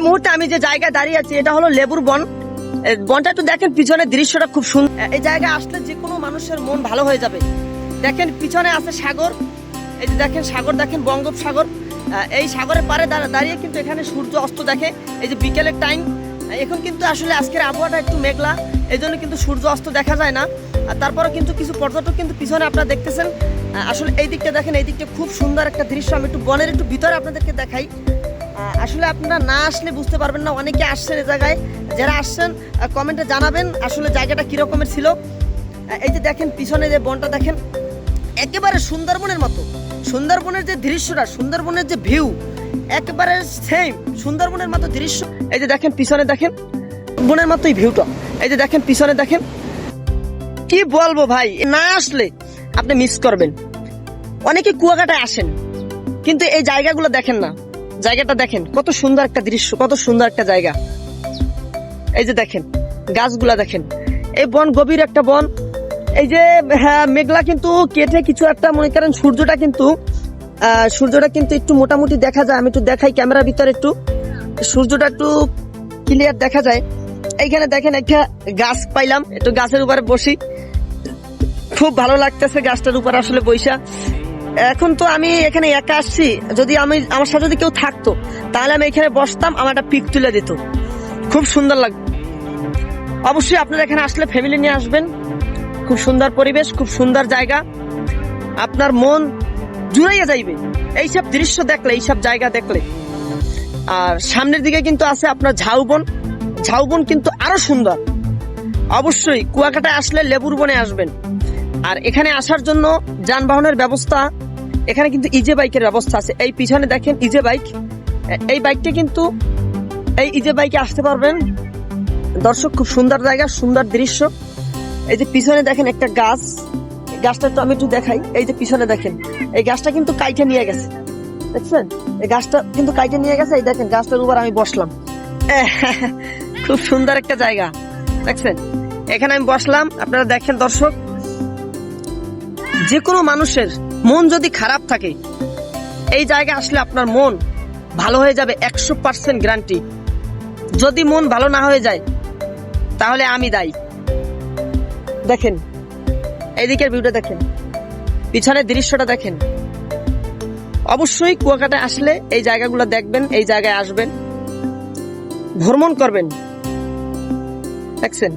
মুহূর্তে আমি যে জায়গায় দাঁড়িয়ে আছি, এটা হলো লেবুর বন। বনটা একটু দেখেন, পিছনের দৃশ্যটা খুব সুন্দর এই জায়গায় আসলে যে কোনো মানুষের মন ভালো হয়ে যাবে। দেখেন, পিছনে আছে সাগর। এই যে দেখেন সাগর, দেখেন বঙ্গোপসাগর। এই সাগরের পারে দাঁড়া- দাঁড়িয়ে কিন্তু এখানে সূর্য অস্ত দেখে। এই যে বিকেলের টাইম। এখন কিন্তু আসলে আজকের আবহাওয়াটা একটু মেঘলা। এই জন্য কিন্তু সূর্য অস্ত দেখা যায় না। আর তারপরে কিন্তু কিছু পর্যটক কিন্তু পিছনে আপনারা দেখতেছেন। আসলে এই দিকটা দেখেন, এই দিকটা খুব সুন্দর একটা দৃশ্য। আমি একটু বনের একটু ভিতরে আপনাদেরকে দেখাই। আসলে আপনারা না আসলে বুঝতে পারবেন না, অনেকে আসছেন এই জায়গায়। যারা আসছেন কমেন্টে জানাবেন আসলে জায়গাটা কীরকমের ছিল। এই যে দেখেন, পিছনে যে বনটা দেখেন, একেবারে সুন্দরবনের মতো। সুন্দরবনের যে দৃশ্যটা, সুন্দরবনের যে ভিউ একেবারে সেম সুন্দরবনের মতো দৃশ্য। এই যে দেখেন, পিছনে দেখেন, বনের মতোই ভিউটা এই যে দেখেন, পিছনে দেখেন, কি বলব ভাই, না আসলে আপনি মিস করবেন। অনেকে কুয়াকাটায় আসেন, কিন্তু এই জায়গাগুলো দেখেন না। জায়গাটা দেখেন, কত সুন্দর একটা দৃশ্য, কত সুন্দর একটা জায়গা। এই যে দেখেন, গাছগুলা দেখেন। এই বন গভীর একটা বন। এই যে হ্যাঁ মেঘলা কিন্তু কেটে কিছু একটা, মনে করেন সূর্যটা কিন্তু সূর্যটা কিন্তু একটু মোটামুটি দেখা যায়। আমি একটু দেখাই ক্যামেরার ভিতরে একটু। সূর্যটা একটু ক্লিয়ার দেখা যায়। এইখানে দেখেন একটা গাছ পাইলাম। একটু গাছের উপরে বসি। খুব ভালো লাগতেছে গাছটার উপর আসলে বৈশা এখন তো আমি এখানে একা আসছি। যদি আমি, আমার সাথে যদি কেউ থাকতো, তাহলে আমি এখানে বসতাম, আমার একটা পিক তুলে দিত। খুব সুন্দর লাগবে অবশ্যই আপনারা এখানে আসলে ফ্যামিলি নিয়ে আসবেন। খুব সুন্দর পরিবেশ, খুব সুন্দর জায়গা। আপনার মন জুড়াইয়া যাইবে। এইসব দৃশ্য দেখলে, এইসব জায়গা দেখলে। আর সামনের দিকে কিন্তু আছে আপনার ঝাউবন। ঝাউবন কিন্তু আরও সুন্দর। অবশ্যই কুয়াকাটায় আসলে লেবুর বনে আসবেন। আর এখানে আসার জন্য যানবাহনের ব্যবস্থা, এখানে কিন্তু ইজে বাইকের ব্যবস্থা আছে। এই পিছনে দেখেন ইজে বাইক এই বাইকটা কিন্তু, এই ইজে বাইকে আসতে পারবেন। দর্শক, খুব সুন্দর জায়গা, সুন্দর দৃশ্য। এই যে পিছনে দেখেন একটা গাছ। গাছটা তো আমি একটু দেখাই। এই যে পিছনে দেখেন, এই গাছটা কিন্তু কাইটে নিয়ে গেছে। দেখছেন? এই গাছটা কিন্তু কাইটে নিয়ে গেছে। এই দেখেন, গাছটার উপর আমি বসলাম। খুব সুন্দর একটা জায়গা। দেখছেন? এখানে আমি বসলাম। আপনারা দেখেন দর্শক যে কোনো মানুষের মন যদি খারাপ থাকে, এই জায়গায় আসলে আপনার মন ভালো হয়ে যাবে একশো পার্সেন্ট গ্যারান্টি যদি মন ভালো না হয়ে যায়, তাহলে আমি দায়ী। দেখেন, এদিকের ভিউটা দেখেন, পিছনের দৃশ্যটা দেখেন। অবশ্যই কুয়াকাটায় আসলে এই জায়গাগুলো দেখবেন, এই জায়গায় আসবেন। ভ্রমণ করবেন। দেখছেন?